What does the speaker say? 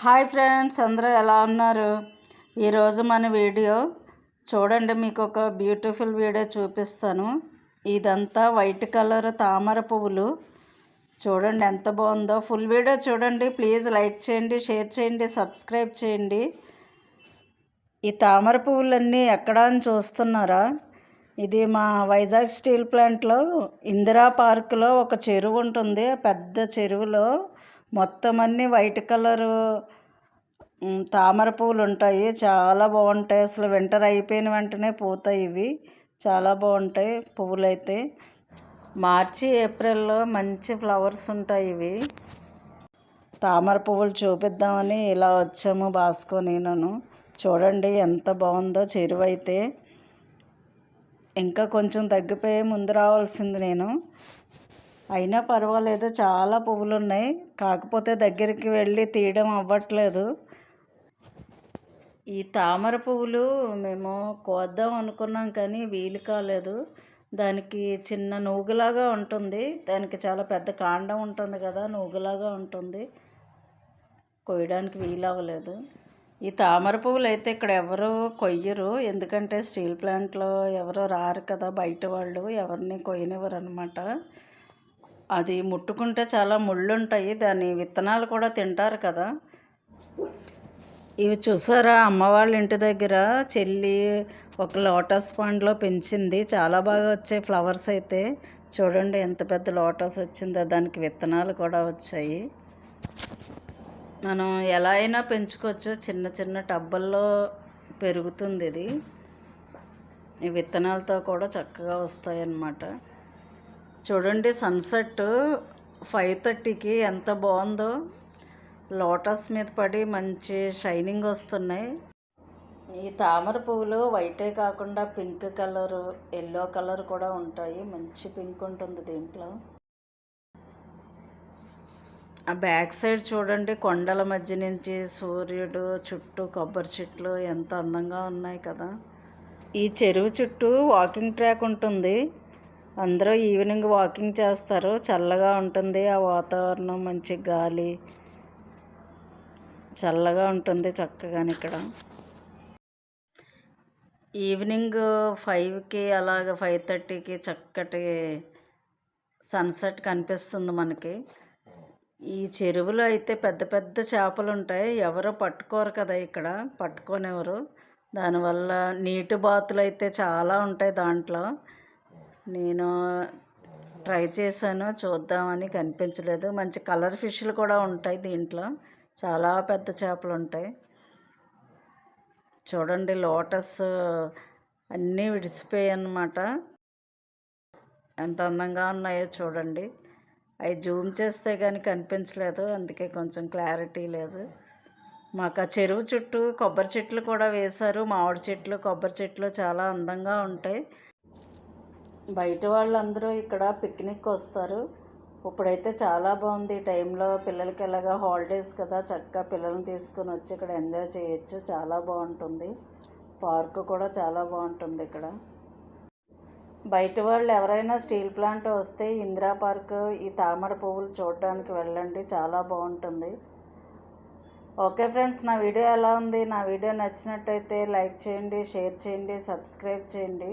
Hi friends అందరూ ఎలా ఉన్నారు? ఈరోజు మన వీడియో చూడండి మీకు ఒక బ్యూటిఫుల్ వీడియో చూపిస్తాను. ఇదంతా వైట్ కలర్ తామర పువ్వులు. చూడండి ఎంత బాగుందో. ఫుల్ వీడియో చూడండి ప్లీజ్ లైక్ చేయండి షేర్ చేయండి సబ్స్క్రైబ్ చేయండి. ఈ తామర పువ్వులన్నీ ఎక్కడ అని చూస్తున్నారా? ఇది మా వైజాగ్ స్టీల్ ప్లాంట్లో ఇందిరా పార్క్లో ఒక చెరువు ఉంటుంది. పెద్ద చెరువులో మొత్తం అన్నీ వైట్ కలరు తామర పువ్వులు ఉంటాయి. చాలా బాగుంటాయి. అసలు వింటర్ అయిపోయిన వెంటనే పోతాయి ఇవి. చాలా బాగుంటాయి పువ్వులు అయితే మార్చి ఏప్రిల్లో మంచి ఫ్లవర్స్ ఉంటాయి ఇవి. తామర పువ్వులు చూపిద్దామని ఇలా వచ్చాము బాస్కో నేను చూడండి ఎంత బాగుందో చెరువు అయితే. ఇంకా కొంచెం తగ్గిపోయి ముందు రావాల్సింది నేను. అయినా పర్వాలేదు చాలా పువ్వులు ఉన్నాయి కాకపోతే దగ్గరికి వెళ్ళి తీయడం అవ్వట్లేదు. ఈ తామర పువ్వులు మేము కోద్దాం అనుకున్నాం కానీ వీలు కాలేదు. దానికి చిన్న నూగులాగా ఉంటుంది. దానికి చాలా పెద్ద కాండం ఉంటుంది కదా నూగులాగా ఉంటుంది. కొయ్యడానికి వీలు అవ్వలేదు. ఈ తామర పువ్వులు అయితే ఇక్కడ ఎవరు కొయ్యరు. ఎందుకంటే స్టీల్ ప్లాంట్లో ఎవరు రారు కదా బయట వాళ్ళు ఎవరిని కొయ్యనివ్వరు అనమాట అది ముట్టుకుంటే చాలా ముళ్ళు ఉంటాయి దాని విత్తనాలు కూడా తింటారు కదా. ఇవి చూసారా? అమ్మ వాళ్ళ ఇంటి దగ్గర చెల్లి ఒక లోటస్ పాండ్లో పెంచింది. చాలా బాగా వచ్చాయి ఫ్లవర్స్ అయితే. చూడండి ఎంత పెద్ద లోటస్ వచ్చిందో. దానికి విత్తనాలు కూడా వచ్చాయి. మనం ఎలా అయినా పెంచుకోవచ్చు. చిన్న చిన్న టబ్బల్లో పెరుగుతుంది ఇది. ఈ విత్తనాలతో కూడా చక్కగా వస్తాయన్నమాట. చూడండి సన్సెట్ ఫైవ్ థర్టీకి ఎంత బాగుందో. లోటస్ మీద పడి మంచి షైనింగ్ వస్తున్నాయి. ఈ తామర పువ్వులు వైటే కాకుండా పింక్ కలర్ ఎల్లో కలర్ కూడా ఉంటాయి. మంచి పింక్ ఉంటుంది దీంట్లో. ఆ బ్యాక్ సైడ్ చూడండి కొండల మధ్య నుంచి సూర్యుడు చుట్టూ కొబ్బరి చెట్లు ఎంత అందంగా ఉన్నాయి కదా. ఈ చెరువు చుట్టూ వాకింగ్ ట్రాక్ ఉంటుంది. అందరూ ఈవినింగ్ వాకింగ్ చేస్తారు. చల్లగా ఉంటుంది ఆ వాతావరణం మంచి గాలి. చల్లగా ఉంటుంది చక్కగా ఇక్కడ. ఈవినింగ్ ఫైవ్కి అలాగ ఫైవ్ థర్టీకి చక్కటి సన్సెట్ కనిపిస్తుంది మనకి. ఈ చెరువులో అయితే పెద్ద పెద్ద చేపలు ఉంటాయి. ఎవరో పట్టుకోరు కదా ఇక్కడ. పట్టుకోనివ్వరు. దానివల్ల నీటి బాతులు అయితే చాలా ఉంటాయి దాంట్లో. నేను ట్రై చేశాను చూద్దామని కనిపించలేదు. మంచి కలర్ ఫిష్లు కూడా ఉంటాయి దీంట్లో. చాలా పెద్ద చేపలు ఉంటాయి. చూడండి లోటస్ అన్నీ విడిసిపోయాయి అన్నమాట. ఎంత అందంగా ఉన్నాయో చూడండి. అవి జూమ్ చేస్తే కానీ కనిపించలేదు. అందుకే కొంచెం క్లారిటీ లేదు. మాకు ఆ చెరువు చుట్టూ కొబ్బరి చెట్లు కూడా వేశారు. మామిడి చెట్లు కొబ్బరి చెట్లు చాలా అందంగా ఉంటాయి. బయట వాళ్ళందరూ ఇక్కడ పిక్నిక్ వస్తారు ఇప్పుడైతే చాలా బాగుంది ఈ టైంలో. పిల్లలకి ఎలాగా హాలిడేస్ కదా చక్కగా పిల్లల్ని తీసుకొని వచ్చి ఇక్కడ ఎంజాయ్ చేయొచ్చు. చాలా బాగుంటుంది. పార్కు కూడా చాలా బాగుంటుంది ఇక్కడ. బయట వాళ్ళు ఎవరైనా స్టీల్ ప్లాంట్ వస్తే ఇందిరా పార్క్ ఈ తామర పువ్వులు చూడడానికి వెళ్ళండి. చాలా బాగుంటుంది. ఓకే ఫ్రెండ్స్ నా వీడియో ఎలా ఉంది? నా వీడియో నచ్చినట్టయితే లైక్ చేయండి షేర్ చేయండి సబ్స్క్రైబ్ చేయండి.